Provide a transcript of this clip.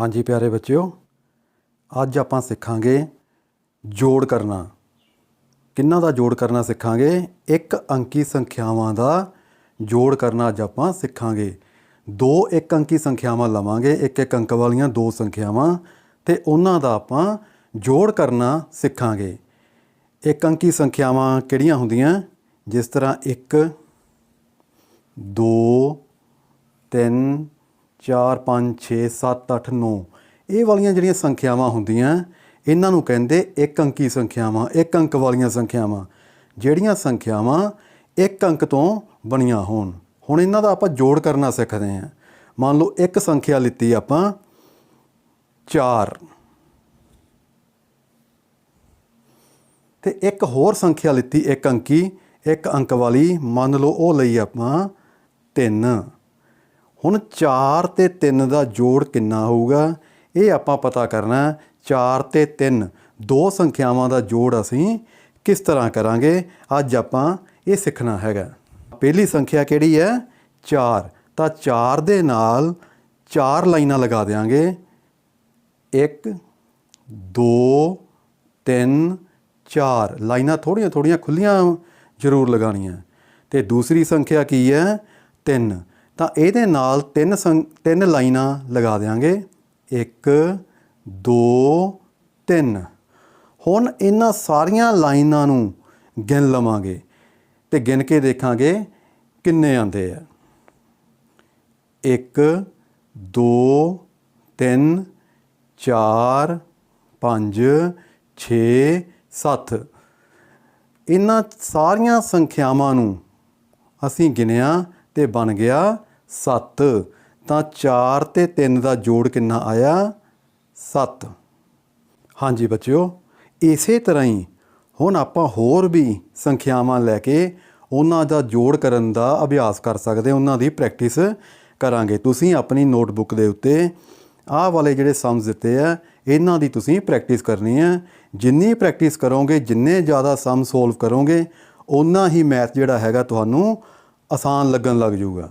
ਹਾਂਜੀ ਪਿਆਰੇ ਬੱਚਿਓ, ਅੱਜ ਆਪਾਂ ਸਿੱਖਾਂਗੇ ਜੋੜ ਕਰਨਾ। ਕਿੰਨਾ ਦਾ ਜੋੜ ਕਰਨਾ ਸਿੱਖਾਂਗੇ? ਇੱਕ ਅੰਕੀ ਸੰਖਿਆਵਾਂ ਦਾ ਜੋੜ ਕਰਨਾ ਅੱਜ ਆਪਾਂ ਸਿੱਖਾਂਗੇ। ਦੋ ਇੱਕ ਅੰਕੀ ਸੰਖਿਆਵਾਂ ਲਵਾਂਗੇ, ਇੱਕ ਇੱਕ ਅੰਕ ਵਾਲੀਆਂ ਦੋ ਸੰਖਿਆਵਾਂ, ਤੇ ਉਹਨਾਂ ਦਾ ਆਪਾਂ ਜੋੜ ਕਰਨਾ ਸਿੱਖਾਂਗੇ। ਇੱਕ ਅੰਕੀ ਸੰਖਿਆਵਾਂ ਕਿਹੜੀਆਂ ਹੁੰਦੀਆਂ? ਜਿਸ ਤਰ੍ਹਾਂ 1 2 3 4 5 6 7 8 9 ਇਹ ਵਾਲੀਆਂ ਜਿਹੜੀਆਂ ਸੰਖਿਆਵਾਂ ਹੁੰਦੀਆਂ, ਇਹਨਾਂ ਨੂੰ ਕਹਿੰਦੇ ਇੱਕ ਅੰਕੀ ਸੰਖਿਆਵਾਂ, ਇੱਕ ਅੰਕ ਵਾਲੀਆਂ ਸੰਖਿਆਵਾਂ। ਜਿਹੜੀਆਂ ਸੰਖਿਆਵਾਂ ਇੱਕ ਅੰਕ ਤੋਂ ਬਣੀਆਂ ਹੋਣ। ਹੁਣ ਇਹਨਾਂ ਦਾ ਆਪਾਂ ਜੋੜ ਕਰਨਾ ਸਿੱਖਦੇ ਹਾਂ। ਮੰਨ ਲਓ ਇੱਕ ਸੰਖਿਆ ਲਿੱਤੀ ਆਪਾਂ 4 ਤੇ ਇੱਕ ਹੋਰ ਸੰਖਿਆ ਲਿੱਤੀ ਇੱਕ ਅੰਕੀ, ਇੱਕ ਅੰਕ ਵਾਲੀ, ਮੰਨ ਲਓ ਉਹ ਲਈ ਆਪਾਂ 3 ਹੁਣ 4 ਤੇ 3 ਦਾ ਜੋੜ ਕਿੰਨਾ ਹੋਊਗਾ? ਇਹ ਆਪਾਂ ਪਤਾ ਕਰਨਾ 4 ਤੇ 3 ਦੋ ਸੰਖਿਆਵਾਂ ਦਾ ਜੋੜ ਅਸੀਂ ਕਿਸ ਤਰ੍ਹਾਂ ਕਰਾਂਗੇ? ਅੱਜ ਆਪਾਂ ਇਹ ਸਿੱਖਣਾ ਹੈਗਾ। ਪਹਿਲੀ ਸੰਖਿਆ ਕਿਹੜੀ ਹੈ? 4 ਤਾਂ 4 ਦੇ ਨਾਲ 4 ਲਾਈਨਾਂ ਲਗਾ ਦੇਾਂਗੇ 1 2 3 4 ਲਾਈਨਾਂ ਥੋੜੀਆਂ ਥੋੜੀਆਂ ਖੁੱਲੀਆਂ ਜ਼ਰੂਰ ਲਗਾਉਣੀਆਂ। ਤੇ ਦੂਸਰੀ ਸੰਖਿਆ ਕੀ ਹੈ? 3 ਤਾਂ ਇਹਦੇ ਨਾਲ ਤਿੰਨ ਸੰ- ਤਿੰਨ ਲਾਈਨਾਂ ਲਗਾ ਦੇਾਂਗੇ 1 2 3 ਹੁਣ ਇਹਨਾਂ ਸਾਰੀਆਂ ਲਾਈਨਾਂ ਨੂੰ ਗਿਣ ਲਵਾਂਗੇ ਤੇ ਗਿਣ ਕੇ ਦੇਖਾਂਗੇ ਕਿੰਨੇ ਆਉਂਦੇ ਆ। 1 2 3 4 5 6 7 ਇਹਨਾਂ ਸਾਰੀਆਂ ਸੰਖਿਆਵਾਂ ਨੂੰ ਅਸੀਂ ਗਿਣਿਆ ਤੇ ਬਣ ਗਿਆ 7 ਤਾਂ 4 ਤੇ 3 ਦਾ ਜੋੜ ਕਿੰਨਾ ਆਇਆ? 7 ਹਾਂਜੀ ਬੱਚਿਓ, ਇਸੇ ਤਰ੍ਹਾਂ ਹੀ ਹੁਣ ਆਪਾਂ ਹੋਰ ਵੀ ਸੰਖਿਆਵਾਂ ਲੈ ਕੇ ਉਹਨਾਂ ਦਾ ਜੋੜ ਕਰਨ ਦਾ ਅਭਿਆਸ ਕਰ ਸਕਦੇ, ਉਹਨਾਂ ਦੀ ਪ੍ਰੈਕਟਿਸ ਕਰਾਂਗੇ। ਤੁਸੀਂ ਆਪਣੀ ਨੋਟਬੁੱਕ ਦੇ ਉੱਤੇ ਆਹ ਵਾਲੇ ਜਿਹੜੇ ਸਮਸ ਦਿੱਤੇ ਆ, ਇਹਨਾਂ ਦੀ ਤੁਸੀਂ ਪ੍ਰੈਕਟਿਸ ਕਰਨੀ ਹੈ ਜਿੰਨੀ ਪ੍ਰੈਕਟਿਸ ਕਰੋਗੇ, ਜਿੰਨੇ ਜ਼ਿਆਦਾ ਸਮ ਸੋਲਵ ਕਰੋਗੇ, ਓਨਾ ਹੀ ਮੈਥ ਜਿਹੜਾ ਹੈਗਾ ਤੁਹਾਨੂੰ ਆਸਾਨ ਲੱਗਣ ਲੱਗ ਜਾਊਗਾ।